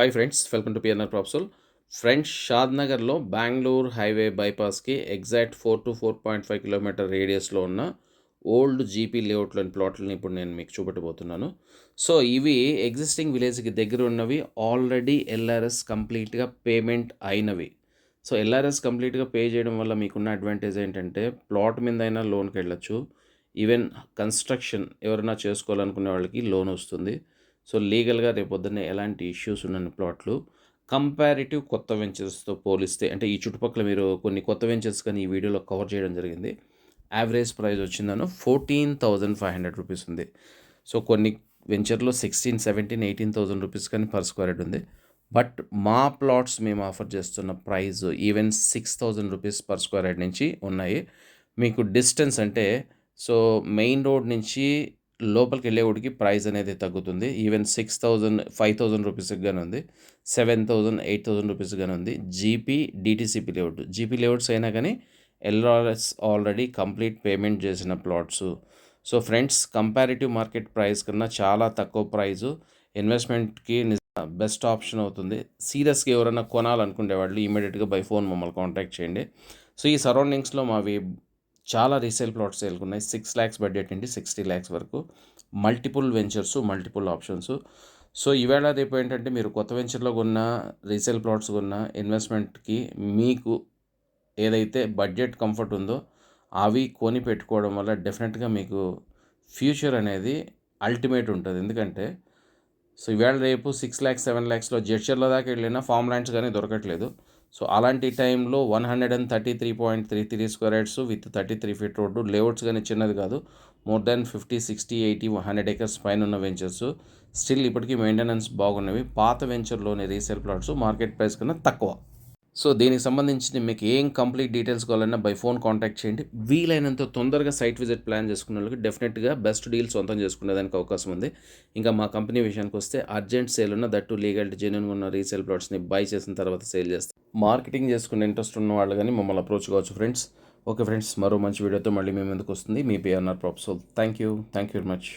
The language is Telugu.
Hi friends welcome to PNR Propsol friends షాద్ నగర్లో Bengaluru highway బైపాస్కి exact four to four point five kilometre రేడియస్లో ఉన్న ఓల్డ్ జీపీ లేఅవుట్లోని ప్లాట్లని ఇప్పుడు నేను మీకు చూపెట్టబోతున్నాను. సో ఇవి ఎగ్జిస్టింగ్ విలేజ్కి దగ్గర ఉన్నవి ఆల్రెడీ ఎల్ఆర్ఎస్ కంప్లీట్గా పేమెంట్ అయినవి. సో ఎల్ఆర్ఎస్ కంప్లీట్గా పే చేయడం వల్ల మీకున్న అడ్వాంటేజ్ ఏంటంటే ప్లాట్ మీద అయినా లోన్కి వెళ్ళచ్చు. ఈవెన్ కన్స్ట్రక్షన్ ఎవరైనా చేసుకోవాలనుకునే వాళ్ళకి లోన్ వస్తుంది. సో లీగల్గా రేపొద్దున్నే ఎలాంటి ఇష్యూస్ ఉన్న ప్లాట్లు కంపారిటివ్ కొత్త వెంచర్స్తో పోలిస్తే అంటే ఈ చుట్టుపక్కల మీరు కొన్ని కొత్త వెంచర్స్ కానీ ఈ వీడియోలో కవర్ చేయడం జరిగింది. Average price వచ్చిందను fourteen thousand five hundred rupees ఉంది. సో కొన్ని వెంచర్లో sixteen seventeen eighteen thousand rupees కానీ పర్ స్క్వేర్ ఉంది. బట్ మా ప్లాట్స్ మేము ఆఫర్ చేస్తున్న price even six thousand rupees per square నుంచి ఉన్నాయి. మీకు డిస్టెన్స్ అంటే సో మెయిన్ రోడ్ నుంచి లోపలికి వెళ్ళేవాడికి ప్రైస్ అనేది తగ్గుతుంది. Even six thousand five thousand రూపీస్కి కానీ ఉంది. Seven thousand eight thousand rupees కానీ ఉంది. GP DTCP layout. GP layouts అయినా కానీ ఎల్ఆర్ఎస్ ఆల్రెడీ కంప్లీట్ పేమెంట్ చేసిన plots. So friends comparative market price కన్నా చాలా తక్కువ ప్రైజు ఇన్వెస్ట్మెంట్కి బెస్ట్ ఆప్షన్ అవుతుంది. సీరియస్గా ఎవరైనా కొనాలనుకునే వాళ్ళు ఇమీడియట్గా బై ఫోన్ మమ్మల్ని కాంటాక్ట్ చేయండి. సో ఈ సరౌండింగ్స్లో మావి చాలా రీసేల్ ప్లాట్స్ ఉన్నాయి సిక్స్ ల్యాక్స్ బడ్జెట్ నుండి సిక్స్టీ ల్యాక్స్ వరకు. Multiple ventures multiple options so ఈవేళ రేపు ఏంటంటే మీరు కొత్త వెంచర్లో కొన్న రీసేల్ ప్లాట్స్ కొన్న ఇన్వెస్ట్మెంట్కి మీకు ఏదైతే బడ్జెట్ కంఫర్ట్ ఉందో అవి కొని పెట్టుకోవడం వల్ల డెఫినెట్గా మీకు ఫ్యూచర్ అనేది అల్టిమేట్ ఉంటుంది. ఎందుకంటే సో ఈవేళ రేపు సిక్స్ ల్యాక్స్ సెవెన్ ల్యాక్స్లో జడ్చర్ల దాకా వెళ్ళినా ఫామ్ ల్యాండ్స్ కానీ దొరకట్లేదు. సో అలాంటి టైంలో one hundred and thirty three point three three square yards with thirty three feet road layouts కానీ చిన్నది కాదు. More than fifty sixty eighty hundred acres పైన ఉన్న వెంచర్స్ స్టిల్ ఇప్పటికీ మెయింటెనెన్స్ బాగున్నవి. పాత వెంచర్లోని రీసేల్ ప్లాట్స్ మార్కెట్ ప్రైస్ కన్నా తక్కువ. సో దీనికి సంబంధించి మీకు ఏం కంప్లీట్ డీటెయిల్స్ కావాలన్నా బై ఫోన్ కాంటాక్ట్ చేయండి. వీలైనంత తొందరగా సైట్ విజిట్ ప్లాన్ చేసుకున్న వాళ్ళకి డెఫినెట్గా బెస్ట్ డీల్ సొంతం చేసుకునేదానికి అవకాశం ఉంది. ఇంకా మా కంపెనీ విషయానికి వస్తే అర్జెంట్ సేల్ ఉన్న దట్టు లీగల్ జెన్యున్ ఉన్న రీసేల్ ప్లాట్స్ని బై చేసిన తర్వాత సేల్ చేస్తాం. మార్కెటింగ్ చేసుకునే ఇంట్రెస్ట్ ఉన్న వాళ్ళు కానీ మమ్మల్ని అప్రోచ్ కావచ్చు ఫ్రెండ్స్. ఓకే ఫ్రెండ్స్ మరో మంచి వీడియోతో మళ్ళీ మేము ఎందుకు వస్తుంది. మీ PRR Propsol thank you. Thank you very much.